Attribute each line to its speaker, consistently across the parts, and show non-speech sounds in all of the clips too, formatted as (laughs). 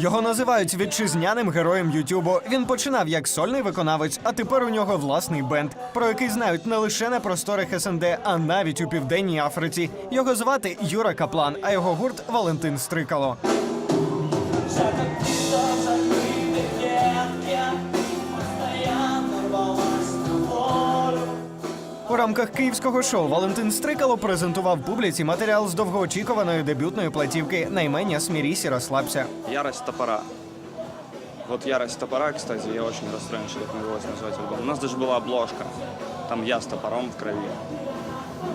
Speaker 1: Його називають вітчизняним героєм Ютубу. Він починав як сольний виконавець, а тепер у нього власний бенд, про який знають не лише на просторах СНД, а навіть у південній Африці. Його звати Юра Каплан, а його гурт Валентин Стрикало. Рамках київського шоу Валентин Стрикало презентував публіці матеріал з довгоочікуваної дебютної платівки Наймення смірісі розслабся.
Speaker 2: Ярость топора. Вот ярость топора, кстати, я очень расстроен, что так называлось назвать альбом. У нас даже была обложка. Там я с топором в крови.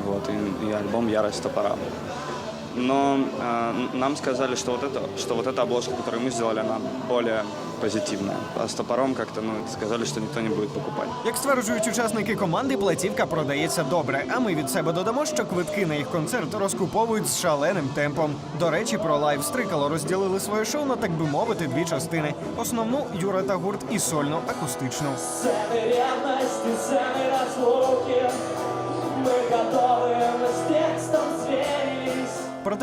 Speaker 2: Вот, и, и альбом Ярость топора Но э, нам сказали, что вот, это, что вот эта обложка, которую мы сделали, она более позитивная. А с топором как-то, ну, сказали, что никто не будет покупать.
Speaker 1: Як стверджують учасники команди, платівка продається добре. А ми від себе додамо, що квитки на їх концерт розкуповують з шаленим темпом. До речі, про лайв стрикало розділили своє шоу на так би мовити дві частини: основну Юра та гурт і сольну акустичну.
Speaker 3: Сцены ревности,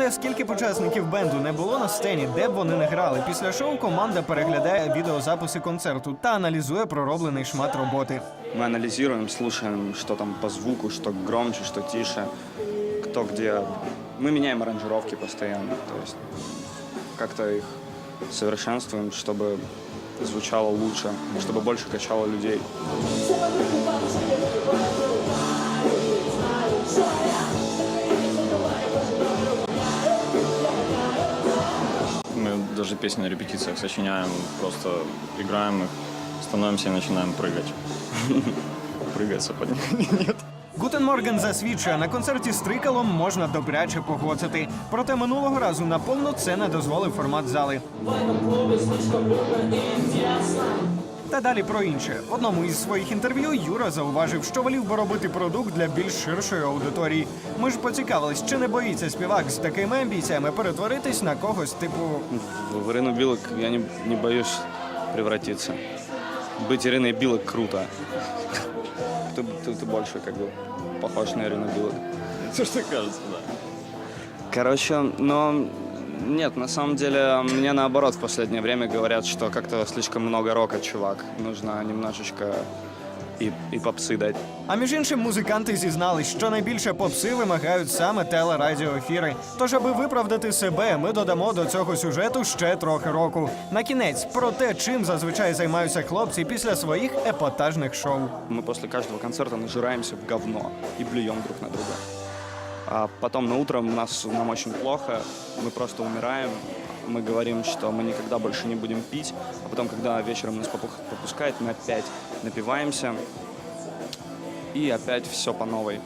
Speaker 1: Про те, скільки учасників бенду не було на сцені, де б вони не грали. Після шоу команда переглядає відеозаписи концерту та аналізує пророблений шмат роботи.
Speaker 2: Мы анализируем, слушаем, что там по звуку, что громче, что тише, кто где. Мы меняем аранжировки постоянно, то есть как-то их совершенствуем, чтобы звучало лучше, чтобы больше качало людей.
Speaker 4: Песни на репетициях сочиняем, просто играем их, становимся и начинаем прыгать. (laughs) Прыгается под. Нет.
Speaker 1: Гутен Морген засвідчує, на концерті з трикалом можна добряче погодити. Проте минулого разу наповно це не дозволив формат зали. Та далі про інше. В одному із своїх інтерв'ю Юра зауважив, що волів би робити продукт для більш ширшої аудиторії. Ми ж поцікавились, чи не боїться співак з такими амбіціями перетворитись на когось типу
Speaker 2: В Ирину Билок я не, не боюсь превратиться. Быть Ириной Билок круто. Ты, ты- ты больше как бы похож на Ирину Билок.
Speaker 4: Это что кажется, да.
Speaker 2: Короче, но нет, на самом деле мне наоборот в последнее время говорят, что как-то слишком много рока, чувак. Нужно немножечко и, и попсы дать.
Speaker 1: А між іншим, музиканти зізнались, що найбільше попси вимагають саме телерадіоефіри. Тож, аби виправдати себе, ми додамо до цього сюжету ще трохи року. На кінець про те, чим зазвичай займаються хлопці після своїх епатажних шоу.
Speaker 2: Мы после каждого концерта нажираемся в говно и блюем друг на друга. А потом на утро у нас, нам очень плохо, мы просто умираем. Мы говорим, что мы никогда больше не будем пить. А потом, когда вечером нас попускает, мы опять напиваемся. И опять все по новой.